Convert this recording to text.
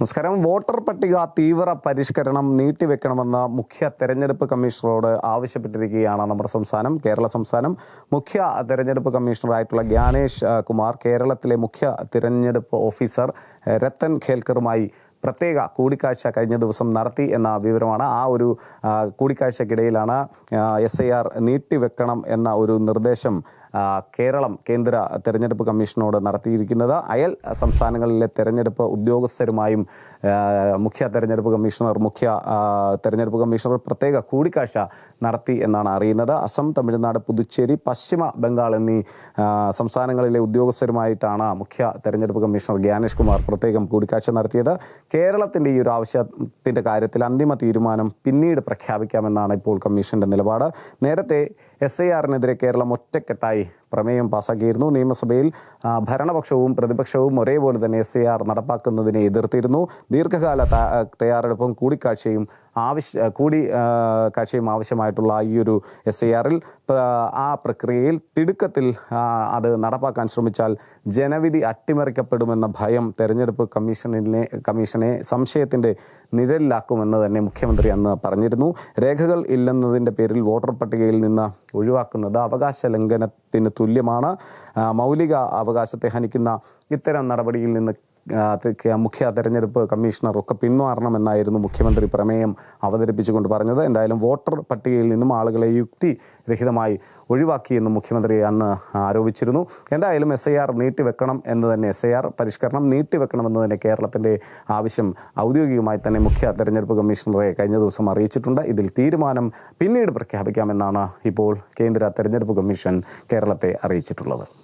നമസ്കാരം. വോട്ടർ പട്ടിക തീവ്ര പരിഷ്കരണം നീട്ടിവെക്കണമെന്ന് മുഖ്യ തെരഞ്ഞെടുപ്പ് കമ്മീഷണറോട് ആവശ്യപ്പെട്ടിരിക്കുകയാണ് നമ്മുടെ സംസ്ഥാനം കേരള സംസ്ഥാനം. മുഖ്യ തെരഞ്ഞെടുപ്പ് കമ്മീഷണറായിട്ടുള്ള ഗ്യാനേഷ് കുമാർ കേരളത്തിലെ മുഖ്യ തിരഞ്ഞെടുപ്പ് ഓഫീസർ രത്തൻ ഖേൽക്കറുമായി പ്രത്യേക കൂടിക്കാഴ്ച കഴിഞ്ഞ ദിവസം നടത്തി എന്ന വിവരമാണ്. ആ ഒരു കൂടിക്കാഴ്ചക്കിടയിലാണ് എസ് ഐ ആർ നീട്ടിവെക്കണം എന്ന ഒരു നിർദ്ദേശം കേരളം കേന്ദ്ര തെരഞ്ഞെടുപ്പ് കമ്മീഷനോട് നടത്തിയിരിക്കുന്നത്. അയൽ സംസ്ഥാനങ്ങളിലെ തെരഞ്ഞെടുപ്പ് ഉദ്യോഗസ്ഥരുമായും മുഖ്യ തെരഞ്ഞെടുപ്പ് കമ്മീഷണർ മുഖ്യ തെരഞ്ഞെടുപ്പ് കമ്മീഷണർ പ്രത്യേക കൂടിക്കാഴ്ച നടത്തി എന്നാണ് അറിയുന്നത്. അസം തമിഴ്നാട് പുതുച്ചേരി പശ്ചിമ ബംഗാൾ എന്നീ സംസ്ഥാനങ്ങളിലെ ഉദ്യോഗസ്ഥരുമായിട്ടാണ് മുഖ്യ തെരഞ്ഞെടുപ്പ് കമ്മീഷണർ ജ്ഞാനേഷ് കുമാർ പ്രത്യേകം കൂടിക്കാഴ്ച നടത്തിയത്. കേരളത്തിന്റെ ഈ ഒരു ആവശ്യത്തിന്റെ കാര്യത്തിൽ അന്തിമ തീരുമാനം പിന്നീട് പ്രഖ്യാപിക്കാമെന്നാണ് ഇപ്പോൾ കമ്മീഷന്റെ നിലപാട്. നേരത്തെ എസ് ഐ ആറിനെതിരെ കേരളം ഒറ്റക്കെട്ടായി by പ്രമേയം പാസാക്കിയിരുന്നു. നിയമസഭയിൽ ഭരണപക്ഷവും പ്രതിപക്ഷവും ഒരേപോലെ തന്നെ എസ് നടപ്പാക്കുന്നതിനെ എതിർത്തിരുന്നു. ദീർഘകാല തയ്യാറെടുപ്പും കൂടിക്കാഴ്ചയും ആവശ്യ കൂടി കാഴ്ചയും ആവശ്യമായിട്ടുള്ള ഈ ഒരു എസ് ഐ ആറിൽ ആ പ്രക്രിയയിൽ തിടുക്കത്തിൽ അത് നടപ്പാക്കാൻ ശ്രമിച്ചാൽ ജനവിധി അട്ടിമറിക്കപ്പെടുമെന്ന ഭയം തെരഞ്ഞെടുപ്പ് കമ്മീഷനെ കമ്മീഷനെ സംശയത്തിന്റെ നിഴലിലാക്കുമെന്ന് തന്നെ മുഖ്യമന്ത്രി അന്ന് പറഞ്ഞിരുന്നു. രേഖകൾ ഇല്ലെന്നതിന്റെ പേരിൽ വോട്ടർ പട്ടികയിൽ നിന്ന് ഒഴിവാക്കുന്നത് അവകാശ ലംഘനത്തിന് തുല്യമാണ്. മൗലിക അവകാശത്തെ ഹനിക്കുന്ന ഇത്തരം നടപടിയിൽ നിന്ന് മുഖ്യ തെരഞ്ഞെടുപ്പ് കമ്മീഷണർ ഒക്കെ പിന്മാറണമെന്നായിരുന്നു മുഖ്യമന്ത്രി പ്രമേയം അവതരിപ്പിച്ചുകൊണ്ട് പറഞ്ഞത്. എന്തായാലും വോട്ടർ പട്ടികയിൽ നിന്നും ആളുകളെ യുക്തി രഹിതമായി ഒഴിവാക്കിയെന്ന് മുഖ്യമന്ത്രി അന്ന് ആരോപിച്ചിരുന്നു. എന്തായാലും എസ് ഐ ആർ നീട്ടിവെക്കണം എന്ന് തന്നെ എസ് ഐ ആർ പരിഷ്കരണം നീട്ടിവെക്കണമെന്ന് തന്നെ കേരളത്തിന്റെ ആവശ്യം ഔദ്യോഗികമായി തന്നെ മുഖ്യ തെരഞ്ഞെടുപ്പ് കമ്മീഷണറെ കഴിഞ്ഞ ദിവസം അറിയിച്ചിട്ടുണ്ട്. ഇതിൽ തീരുമാനം പിന്നീട് പ്രഖ്യാപിക്കാമെന്നാണ് ഇപ്പോൾ കേന്ദ്ര തെരഞ്ഞെടുപ്പ് കമ്മീഷൻ കേരളത്തെ അറിയിച്ചിട്ടുള്ളത്.